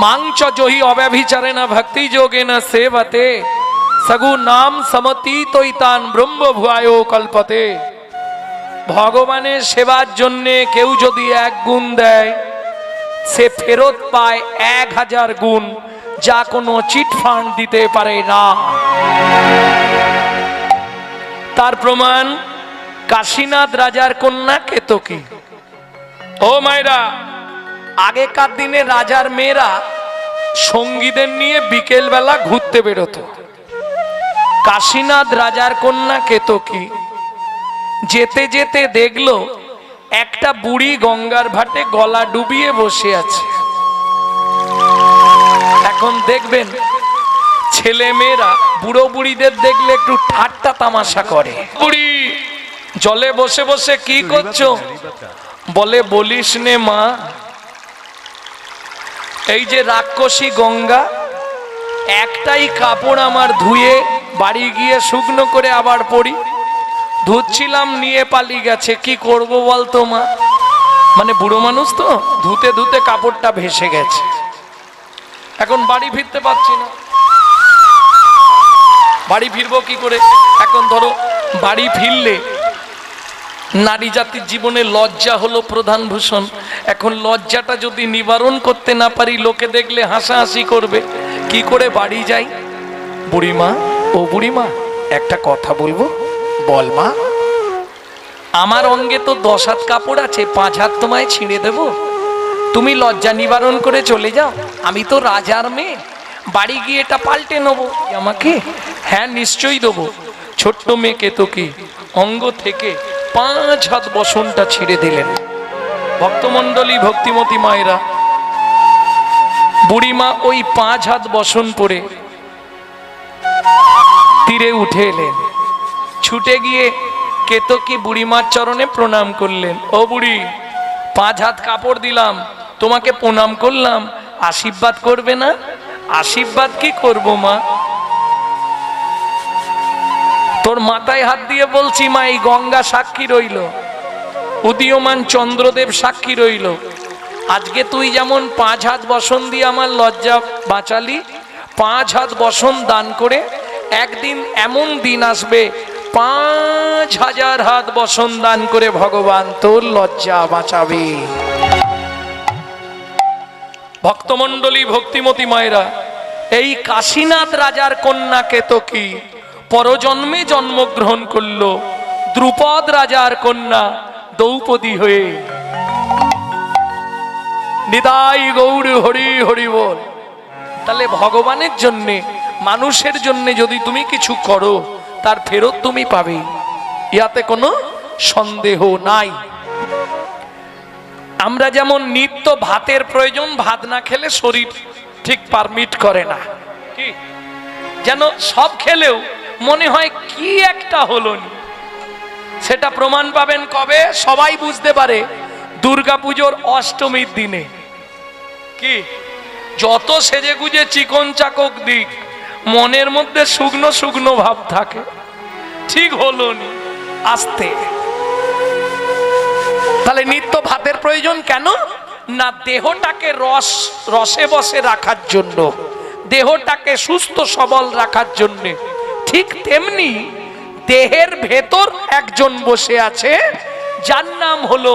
মাংচ জহি অব্যভিচারে না ভক্তি যোগে না সেবতে সগু নাম সমতি তৈতান ব্রহ্ম ভুয়ায় কল্পতে ভগবানের সেবার জন্যে কেউ যদি এক গুণ দেয় সে ফেরত পায় এক হাজার গুণ যা কোনো চিট ফান্ড দিতে পারে না তার প্রমাণ কাশীনাথ রাজার কন্যা কেতকী ও মায়েরা আগেকার দিনে রাজার মেয়েরা সঙ্গীদের নিয়ে বিকেল বেলা ঘুরতে বেরোতো। কাশীনাথ রাজার কন্যা কেতকী যেতে যেতে দেখল একটা বুড়ি গঙ্গার ভাটে গলা ডুবিয়ে বসে আছে। এখন দেখবেন ছেলে মেয়েরা বুড়ো বুড়িদের দেখলে একটু ঠাট্টা তামাশা করে। বুড়ি, জলে বসে বসে কি করছ? বলে, বলিস নে মা এই যে রাক্ষসী গঙ্গা, একটাই কাপড় আমার ধুয়ে বাড়ি গিয়ে শুকনো করে আবার পরি ধুচ্ছিলাম, নিয়ে পালি গেছে, কি করব বলতো মা? মানে বুড়ো মানুষ তো, ধুতে ধুতে কাপড়টা ভেসে গেছে। এখন বাড়ি ফিরতে পারছি না। বাড়ি ফিরবো কি করে? এখন ধরো, বাড়ি ফিরলে নারী জাতির জীবনে লজ্জা হলো প্রধান ভূষণ। এখন লজ্জাটা যদি নিবারণ করতে না পারি, লোকে দেখলে হাসাহাসি করবে। কি করে বাড়ি যাই? বুড়িমা, ও বুড়িমা, একটা কথা বলব? বল মা। আমার অঙ্গে তো দশ হাত কাপড় আছে, পাঁচ হাত তোমায় ছিঁড়ে দেব। তুমি লজ্জা নিবারণ করে চলে যাও। আমি তো রাজার মেয়ে। বাড়ি গিয়ে এটা পাল্টে নেব। আমাকে? হ্যাঁ নিশ্চয়ই দেবো। ছোট্ট মেয়েকে তো কি? অঙ্গ থেকে পাঁচ হাত বসনটা ছিঁড়ে দিলেন। ভক্তমণ্ডলী, ভক্তিমতী মায়েরা, বুড়িমা ওই পাঁচ হাত বসন পরে তীরে উঠে এলেন। ছুটে গিয়ে কেতকী বুড়িমার চরণে প্রণাম করলেন। ও বুড়ি, পাঁচ হাত কাপড় দিলাম, তোমাকে প্রণাম করলাম, আশীর্বাদ করবে না? আশীর্বাদ কি করব মা? তোর মাথায় হাত দিয়ে বলছি, মা, এই গঙ্গা সাক্ষী রইল। উদীয়মান চন্দ্রদেব সাক্ষী রইল। আজকে তুই যেমন পাঁচ হাত বসন দিয়ে আমার লজ্জা বাঁচালি, পাঁচ হাত বসন দান করে একদিন এমন দিন আসবে, পাঁচ হাজার হাত বসন দান করে ভগবান তোর লজ্জা বাঁচাবে। ভক্তমণ্ডলী, ভক্তিমতী মায়েরা, এই কাশীনাথ রাজার কন্যা কেতকী পরজন্মে জন্মগ্রহণ করল। দ্রুপদ রাজার কন্যা দ্রৌপদী হয়ে। নিদাই গৌর হরি হরি বল। তাহলে ভগবানের জন্যে, মানুষের জন্য যদি তুমি কিছু করো, তার ফেরত তুমি পাবে। ইয়াতে কোনো সন্দেহ নাই। আমরা যেমন নিত্য ভাতের প্রয়োজন, ভাত না খেলে শরীর ঠিক পারমিট করে না। কি? যেন সব খেলেও মনে হয় কি একটা হলো। সেটা প্রমাণ পাবেন কবে? সবাই বুঝতে পারে। দুর্গাপুজোর অষ্টমীর দিনে। কি? যত সেজে গুজে চিকন চাকক দিক, মনের মধ্যে শুকনো শুকনো ভাব থাকে। ঠিক হলো নি? আসতে। তাহলে নিত্য ভাতের প্রয়োজন কেন? না, দেহটাকে রস, রসে বসে রাখার জন্য। দেহটাকে সুস্থ সবল রাখার জন্য। ঠিক তেমনি দেহের ভেতর একজন বসে আছে, যার নাম হলো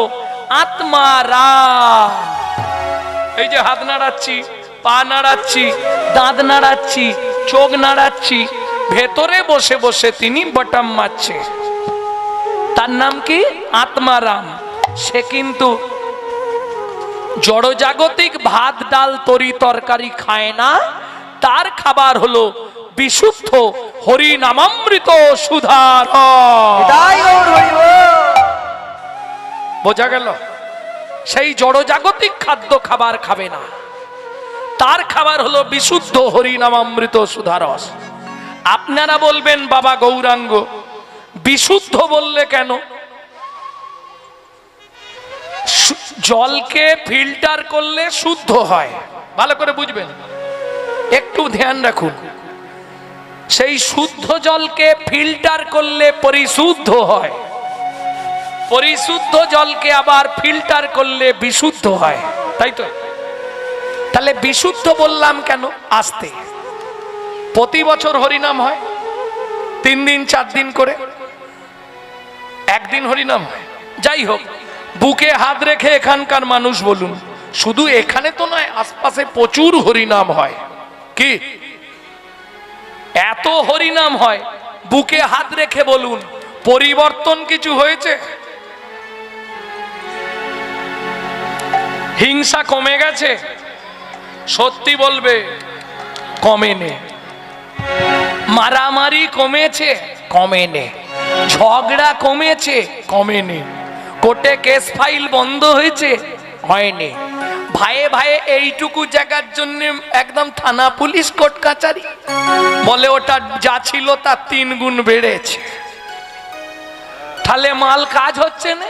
আত্মারা এই যে হাত নাড়াচ্ছি, পা নাড়াচ্ছি, দাঁত নাড়াচ্ছি, চোখ নাড়াচ্ছি, ভেতরে বসে বসে তিনি বটাম মারছে। তার নাম কি? আত্মারাম সে কিন্তু জড়জাগতিক ভাত, ডাল, তরি, তরকারি খায় না। তার খাবার হলো বিশুদ্ধ হরি নামামৃত সুধার। বোঝা গেল? সেই জড়জাগতিক খাদ্য খাবার খাবে না। তার খাবার হলো বিশুদ্ধ হরিনামামৃত সুধারস আপনারা বলবেন বাবা গৌরাঙ্গ বিশুদ্ধ বললে কেন? জলকে ফিল্টার করলে শুদ্ধ হয়। ভালো করে বুঝবেন। একটু ধ্যান রাখুন। সেই শুদ্ধ জলকে ফিল্টার করলে পরিশুদ্ধ হয়। পরিশুদ্ধ জলকে আবার ফিল্টার করলে বিশুদ্ধ হয়। তাই তো? তাহলে বিশুদ্ধ বললাম কেন? আসতে। প্রতি বছর হরিনাম হয়। তিন দিন, চার দিন করে। একদিন হরিনাম হয়। যাই হোক, বুকে হাত রেখে এখানকার মানুষ বলুন, শুধু এখানে তো নয়, আশপাশে প্রচুর হরিনাম হয়। কি? এত হরিনাম হয়, বুকে হাত রেখে বলুন, পরিবর্তন কিছু হয়েছে? হিংসা কমে গেছে? সত্যি বলবে কমে নে মারামারি কমেছে কমে নে ঝগড়া কমেছে কমে নে কোর্টে কেস ফাইল বন্ধ হয়েছে, হয়নি। ভাইয়ে ভাইয়ে এইটুকু জায়গার জন্য একদম থানা পুলিশ কোর্ট কাচারি। বলে ওটা যা ছিল তার তিন গুণ বেড়েছে। তাহলে মাল কাজ হচ্ছে না?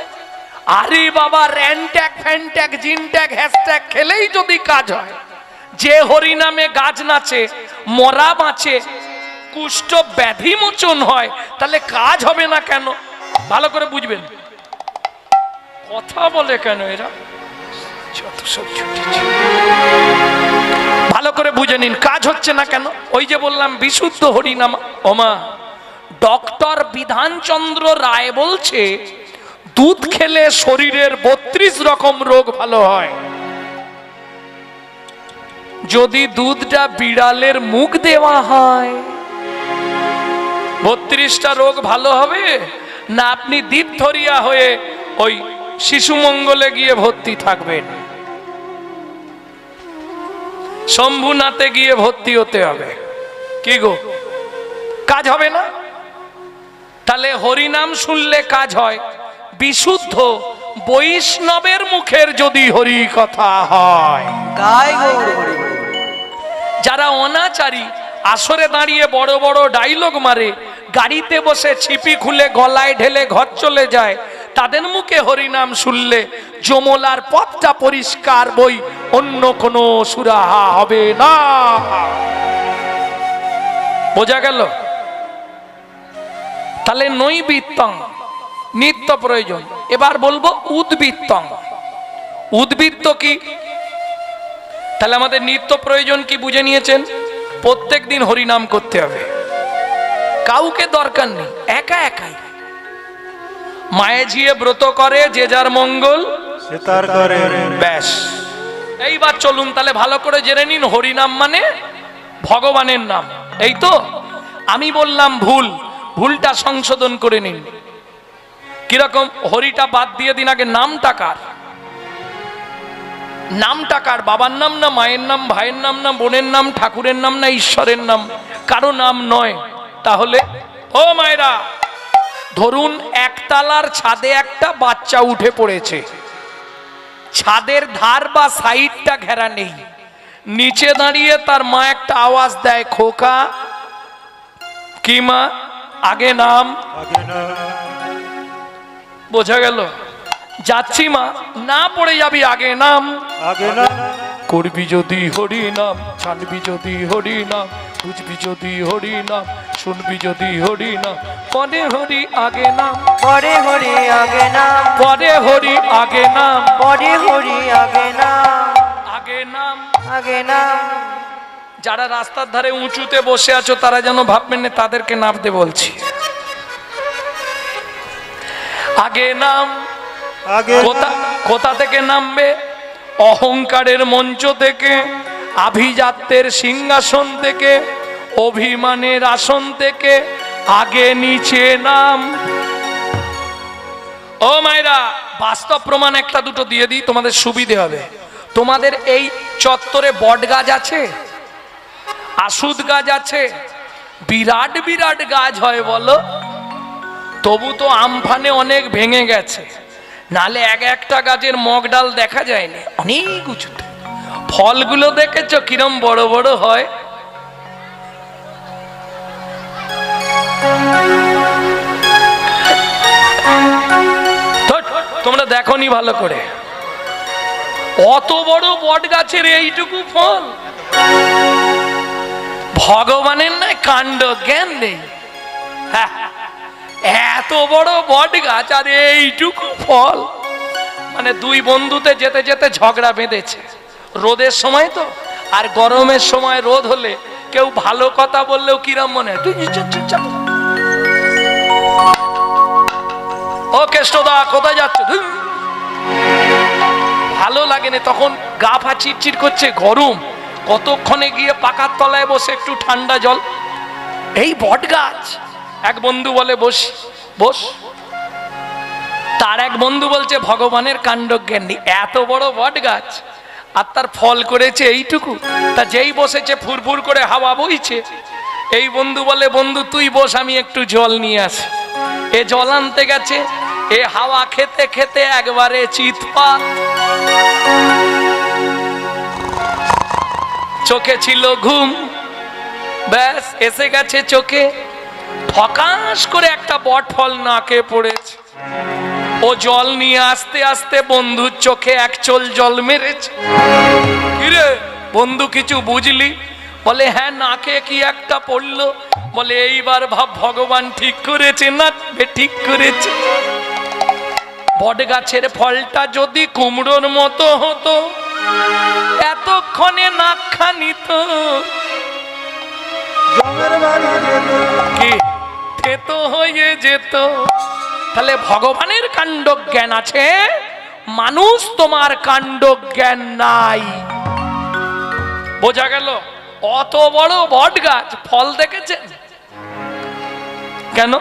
আরে বাবা, র্যানট্যাগ, ফ্যানট্যাগ, জিনট্যাগ, হ্যাশট্যাগ খেলেই যদি কাজ হয়, যে হরিনামে গাছ নাচে, মরা বাঁচে, কুষ্ঠ ব্যাধি মোচন হয়, তাহলে কাজ হবে না কেন? ভালো করে বুঝবেন। কথা বলে কেন এরা? ভালো করে বুঝে নিন, কাজ হচ্ছে না কেন? ওই যে বললাম, বিশুদ্ধ হরিনাম। ওমা, ডক্টর বিধানচন্দ্র রায় বলছে, দুধ খেলে শরীরের বত্রিশ রকম রোগ ভালো হয়। যদি দুধটা বিড়ালের মুখ দেওয়া হয়, বত্রিশটা রোগ ভালো হবে? না, আপনি দ্বীপধরিয়া হয়ে ওই শিশু মঙ্গলে গিয়ে ভর্তি থাকবেন। শম্ভুনাথে গিয়ে ভর্তি হতে হবে। কি গো? কাজ হবে না? তাহলে হরিনাম শুনলে কাজ হয়। বিশুদ্ধ বৈষ্ণবের মুখের যদি হরি কথা হয় যারা অনাচারী আসরে দাঁড়িয়ে বড় বড় ডাইলগ মারে গাড়িতে বসে ছিপি খুলে গলায় ঢেলে ঘর চলে যায় তাদের মুখে হরিনাম শুনলে যমলার পথটা পরিষ্কার বই, অন্য কোনো সুরাহা হবে না। বোঝা গেল? তাহলে নৈবিত্তং, নিত্য প্রয়োজন। এবার বলব উদ্বৃত্তং। উদ্বৃত্ত কি? তাহলে আমাদের নিত্য প্রয়োজন কি বুঝে নিয়েছেন? প্রত্যেক দিন হরিনাম করতে হবে। কাউকে দরকার নেই, একা একাই। মায়ে ঝিয়ে ব্রত করে যে যার মঙ্গল সে তার করে। ব্যাস। এইবার চলুন তাহলে ভালো করে জেনে নিন হরিনাম মানে ভগবানের নাম। এই তো আমি বললাম ভুল ভুলটা সংশোধন করে নিন। কীরকম হরিটা বাদ দিয়ে দিন আগে নামটা কার? নামটা কার? বাবার নাম না মায়ের নাম ভাইয়ের নাম না বোনের নাম ঠাকুরের নাম না ঈশ্বরের নাম? কারও নাম নয়। তাহলে ও মায়েরা ধরুন একতলার ছাদে একটা বাচ্চা উঠে পড়েছে। ছাদের ধার বা সাইডটা ঘেরা নেই। নিচে দাঁড়িয়ে তার মা একটা আওয়াজ দেয় খোকা। কি মা? আগে নাম। বোঝা গেল? যাচ্ছি মা। না পড়ে যাবি আগে নাম। আগে করবি যদি হরি নাম জানবি যদি হরি নাম। বুঝবি যদি হরি নাম শুনবি যদি হরি নাম। পরে হরি আগে নাম। পরে হরি আগে নাম। পরে হরি আগে নাম। পরে হরি আগে নাম। আগে নাম। আগে নাম। যারা রাস্তার ধারে উঁচুতে বসে আছো তারা যেন ভাববেন না তাদেরকে নামতে বলছি। আগে নাম। আগে কোথা কোথা থেকে নামবে? অহংকারের মঞ্চ থেকে। আভিজাত্যের সিংহাসন থেকে, অভিমানের আসন থেকে আগে নিচে নাম। ও মায়েরা, বাস্তব প্রমাণ একটা দুটো দিয়ে দিই, তোমাদের সুবিধে হবে। তোমাদের এই চত্বরে বট গাছ আছে আসুদ গাছ আছে, বিরাট বিরাট গাছ হয় বলো। তবু তো আমফানে অনেক ভেঙে গেছে, নালে এক একটা গাছের মগ ডাল দেখা যায়নি, অনেক উঁচুতে। ফলগুলো দেখেছ? কিরম বড় বড় হয়? তোমরা দেখনি ভালো করে। অত বড় বট গাছের এইটুকু ফল? ভগবানের না কাণ্ড জ্ঞান নেই। এত বড় বট গাছ আর এইটুকু ফল। মানে দুই বন্ধুতে যেতে যেতে ঝগড়া বেঁধেছে। রোদের সময় তো? আর গরমের সময় রোদ হলে কেউ ভালো কথা বললেও কিরম মনে হয়? তুই। ও কেষ্টদা, কোথায় যাচ্ছ। ভালো লাগে না, তখন গা ফা চিটচিট করছে, গরম। কতক্ষণে গিয়ে পাকার তলায় বসে একটু ঠান্ডা জল? এই বট গাছ। এক বন্ধু বলে, বস বস। তার এক বন্ধু বলছে, ভগবানের কাণ্ড জ্ঞানী এত বড় বট গাছ। আর তার ফল করেছে এইটুকু। তা যেই বসেছে, ফুরফুর করে হাওয়া বইছে। এই বন্ধু বলে, বন্ধু, তুই বস, আমি একটু জল নিয়ে আসি। এ জল আনতে গেছে, এ হাওয়া খেতে খেতে একবারে চিৎপাত। চোখে ছিল ঘুম, ব্যাস, এসে গেছে চোখে। ফকাস করে একটা বট ফল নাকে পড়েছে। ও জল নিয়ে আস্তে আস্তে বন্ধুর চোখে এক চোল জল মেরেছে। কিরে বন্ধু কিছু বুঝলি? বলে হ্যাঁ নাকে কি একটা পড়ল? বলে এইবার ভাব ভগবান ঠিক করেছে না ঠিক করেছে। বট গাছের ফলটা যদি কুমড়োর মতো হতো এতক্ষণে নাক খানিত জমের বাড়ি যেত কি থেতো হয়ে যেত। তাহলে ভগবানের কাণ্ড জ্ঞান আছে? মানুষ তোমার কাণ্ড জ্ঞান নাই। বোঝা গেল? অত বড় বট গাছ, ফল দেখেছেন? কেন?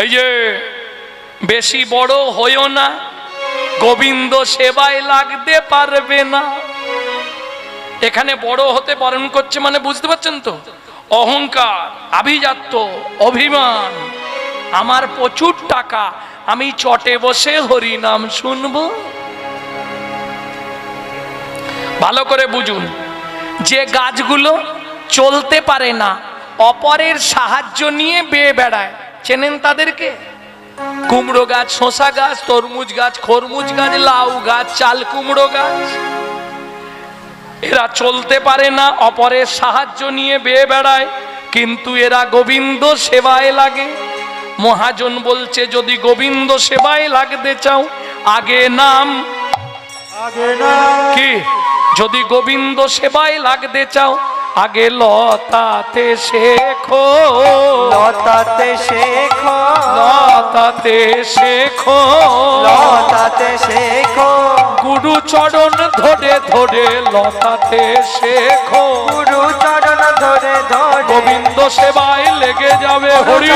এই যে, বেশি বড় হইও না, গোবিন্দ সেবায় লাগতে পারবে না। এখানে বড় হতে বারণ করছে মানে বুঝতে পারছেন তো? অহংকার, আভিজাত্য, অভিমান। আমার প্রচুর টাকা, আমি চটে বসে হরি নাম শুনব। ভালো করে বুঝুন, যে গাছগুলো চলতে পারে না, অপরের সাহায্য নিয়ে বেয়ে বেড়ায়, চেনেন তাদেরকে? কুমড়ো গাছ শশা গাছ, তরমুজ গাছ, খরমুজ গাছ, লাউ গাছ, চাল কুমড়ো গাছ। এরা চলতে পারে না, অপরের সাহায্য নিয়ে বেয়ে বেড়ায়, কিন্তু এরা গোবিন্দ সেবায় লাগে। মহাজন বলছে যদি গোবিন্দ সেবায় লাগতে চাও আগে নাম। কি? যদি গোবিন্দ সেবায় লাগতে চাও আগে লতাতে শেখো। লতাতে শেখো। লতাতে শেখো। লতাতে শেখো। গুরু চরণ ধরে ধরে লতাতে শেখো। গুরু চরণ ধরে ধরে। গোবিন্দ সেবায় লেগে যাবে হরি।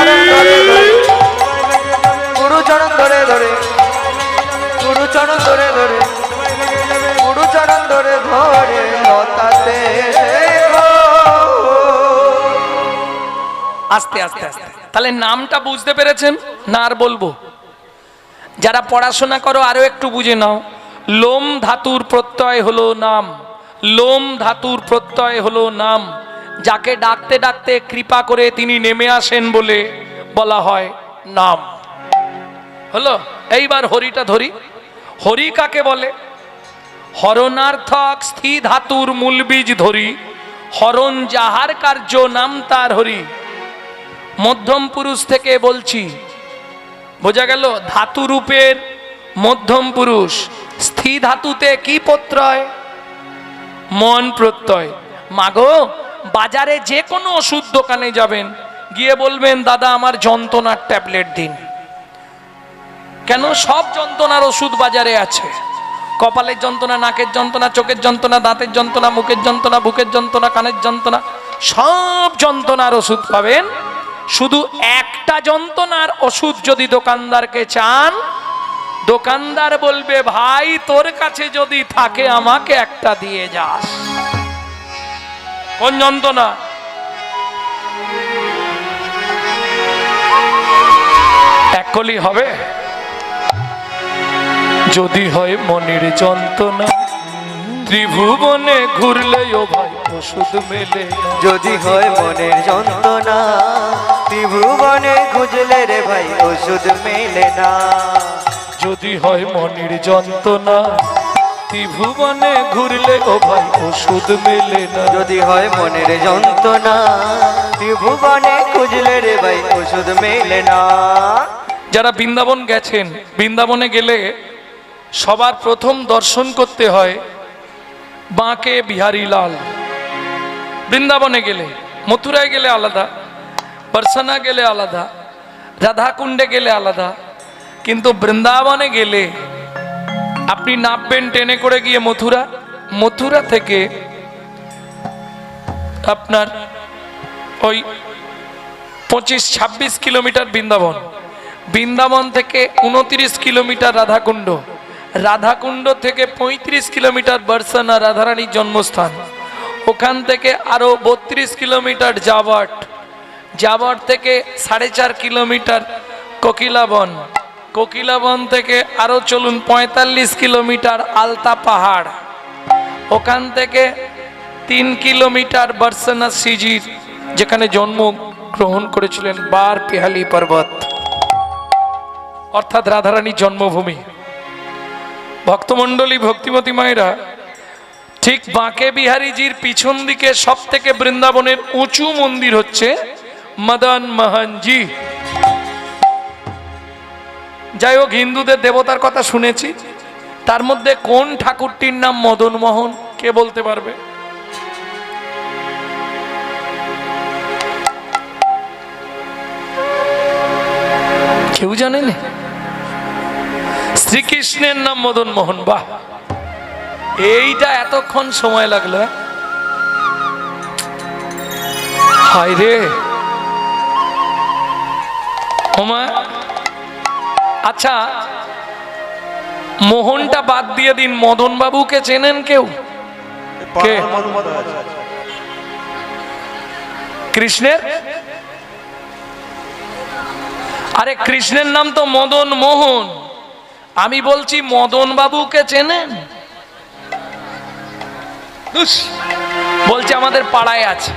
গুরু চরণ ধরে ধরে। গুরু চরণ ধরে ধরে। গুরু চরণ ধরে ধরে লতাতে শেখো। আস্তে আস্তে আস্তে। তাহলে নামটা বুঝতে পেরেছেন? না আর বলব? যারা পড়াশোনা করো, আরও একটু বুঝে নাও। লোম ধাতুর প্রত্যয় হলো নাম। লোম ধাতুর প্রত্যয় হলো নাম। যাকে ডাকতে ডাকতে কৃপা করে তিনি নেমে আসেন বলে বলা হয় নাম। হলো? এইবার হরিটা ধরি। হরি কাকে বলে? হরণার্থক স্থি ধাতুর মূল বীজ ধরি। হরণ যাহার কার্য নাম তার হরি। মধ্যম পুরুষ থেকে বলছি বোঝা গেল, ধাতু রূপের মধ্যম পুরুষ স্থি ধাতুতে কি প্রত্যয়? মন প্রত্যয়। মাগো, বাজারে যে কোনো ওষুধ দোকানে যাবেন, গিয়ে বলবেন, দাদা, আমার যন্ত্রণার ট্যাবলেট দিন। কেন? সব যন্ত্রণার ওষুধ বাজারে আছে। কপালের যন্ত্রণা, নাকের যন্ত্রণা, চোখের যন্ত্রণা, দাঁতের যন্ত্রণা, মুখের যন্ত্রণা, বুকের যন্ত্রণা, কানের যন্ত্রণা, সব যন্ত্রণার ওষুধ পাবেন শুধু একটা যন্ত্রণার ওষুধ যদি দোকানদারকে চান, দোকানদার বলবে, ভাই, তোর কাছে যদি থাকে, আমাকে একটা দিয়ে যাস। কোন যন্ত্রণা? এক কলি হবে। যদি হয় মনির যন্ত্রণা। ত্রিভুবনে ঘুরলেও ভাই ওষুধ মেলে। যদি হয় মনের যন্ত্রণা ত্রিভুবনে খুঁজলে রে ভাই ওষুধ মেলে না। যদি হয় মনের যন্ত্রণা ত্রিভুবনে ঘুরলে ও ভাই ওষুধ মেলে না। যদি হয় মনের যন্ত্রণা ত্রিভুবনে খুঁজলে রে ভাই ওষুধ মেলে না। যারা বৃন্দাবন গেছেন বৃন্দাবনে গেলে সবার প্রথম দর্শন করতে হয় বাঁকে বিহারী লাল। বৃন্দাবনে গেলে, মথুরায় গেলে আলাদা বর্ষনা গেলে আলাদা, রাধাকুণ্ডে গেলে আলাদা, কিন্তু বৃন্দাবনে গেলে আপনি নামবেন ট্রেনে করে গিয়ে মথুরা। মথুরা থেকে আপনার ওই পঁচিশ, ছাব্বিশ কিলোমিটার বৃন্দাবন। বৃন্দাবন থেকে উনত্রিশ কিলোমিটার রাধাকুণ্ড। রাধাকুণ্ড থেকে পঁয়ত্রিশ কিলোমিটার বর্ষনা রাধারানীর জন্মস্থান। ওখান থেকে আরও বত্রিশ কিলোমিটার জাবাট জাবাট থেকে সাড়ে চার কিলোমিটার কোকিলাবন। কোকিলাবন থেকে আরও চলুন পঁয়তাল্লিশ কিলোমিটার আলতা পাহাড়। ওখান থেকে তিন কিলোমিটার বর্ষনা সিজির, যেখানে জন্ম গ্রহণ করেছিলেন বার পেহালি পর্বত। অর্থাৎ রাধারানীর জন্মভূমি। ভক্তমণ্ডলী, ভক্তিমতী মায়েরা, ঠিক বাঁকে বিহারীজির পিছন দিকে সব থেকে বৃন্দাবনের উঁচু মন্দির হচ্ছে মদন মোহনজি যাই হোক, হিন্দুদের দেবতার কথা শুনেছি। তার মধ্যে কোন ঠাকুরটির নাম মদন মোহন, কে বলতে পারবে? কেউ জানেন? শ্রীকৃষ্ণের নাম মদন মোহন বাহ। এইটা এতক্ষণ সময় লাগল হ্যাঁ? হায় রে। আচ্ছা মোহনটা বাদ দিয়ে দিন মদন বাবুকে চেনেন কেউ? কে? কৃষ্ণের? আরে কৃষ্ণের নাম তো মদন মোহন। আমি বলছি মদন বাবুকে চেনেন? বলছে আমাদের পাড়ায় আছে।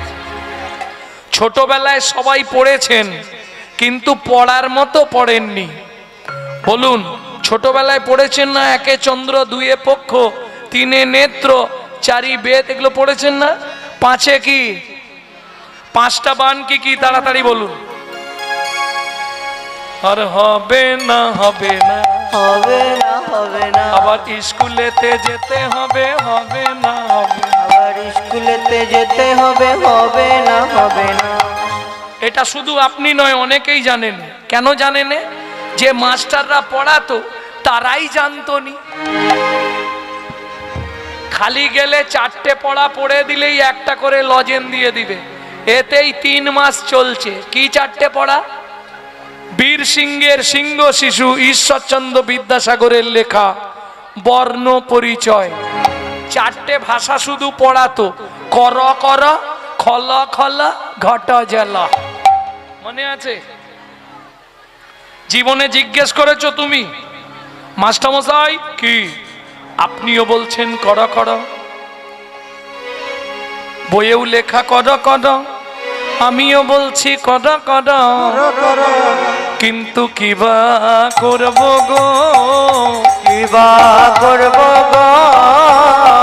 ছোটবেলায় সবাই পড়েছেন, কিন্তু পড়ার মতো পড়েননি। বলুন, ছোটবেলায় পড়েছেন না একে চন্দ্র, দুয়ে পক্ষ, তিনে নেত্র, চারি বেদ, এগুলো পড়েছেন না? পাঁচে কি? পাঁচটা বান কি কি? তাড়াতাড়ি বলুন। আর হবে না হবে না। হবে না হবে না। আবার স্কুলেতে যেতে হবে হবে না। হবে। আবার স্কুলেতে যেতে হবে হবে না হবে না। এটা শুধু আপনি নয় অনেকেই জানেন। কেন জানেন? যে মাস্টাররা পড়াতো তারাই জানতো নি। খালি গেলে চারটে পড়া পড়ে দিলেই একটা করে লজেন দিয়ে দিবে। এতেই তিন মাস চলছে। কি চারটে পড়া? বীর সিংহের সিংহ শিশু ঈশ্বরচন্দ্র বিদ্যাসাগরের লেখা বর্ণ পরিচয়। চারটে ভাষা শুধু পড়াতো, কর কর, খল খল, ঘট জলা। মনে আছে? জীবনে জিজ্ঞেস করেছ তুমি? মাস্টারমশাই, কি? আপনিও বলছেন কর কর। বইয়েও লেখা কর কর। আমিও বলছি কর কর কিন্তু কিবা করব গো? কিবা করব গো?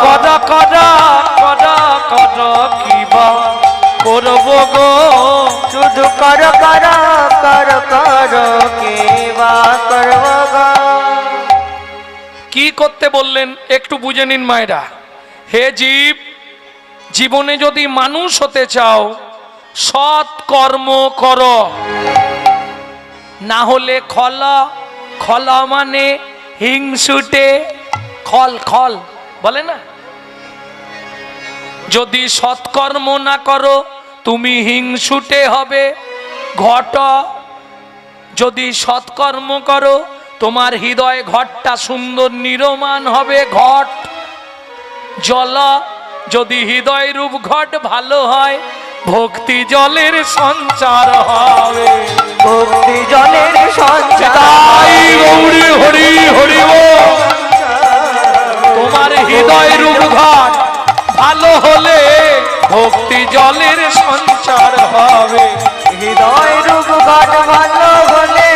কর কর কর কর কিবা করব গো? শুধু কর কর কর কর কিবা করব গো? কি করতে বললেন? একটু বুঝে নিন মায়েরা। হে জীব জীবনে যদি মানুষ হতে চাও সৎ কর্ম কর। না হলে খল খল মানে হিংসুটে খল খল, বলে না? যদি সৎকর্ম না করো, তুমি হিংসুটে হবে। ঘট, যদি সৎকর্ম করো, তোমার হৃদয় ঘরটা সুন্দর নিরমান হবে। ঘট, জল, যদি হৃদয় রূপ ঘট ভালো হয় ভক্তি জলের সঞ্চার হবে। ভক্তি জলের সঞ্চার গৌরী হরি হরি তোমার হৃদয় রূপঘাট ভালো হলে ভক্তি জলের সঞ্চার হবে। হৃদয় রূপঘাট ভালো হলে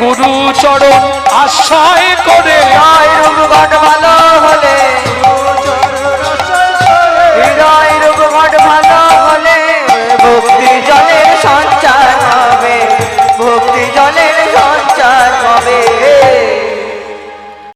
গুরু চরণ আশ্রয় করে। হৃদয় রূপঘাট ভালো হলে হৃদয় রূপঘাট ভালো ভক্তি জলের সঞ্চার হবে। ভক্তি জলের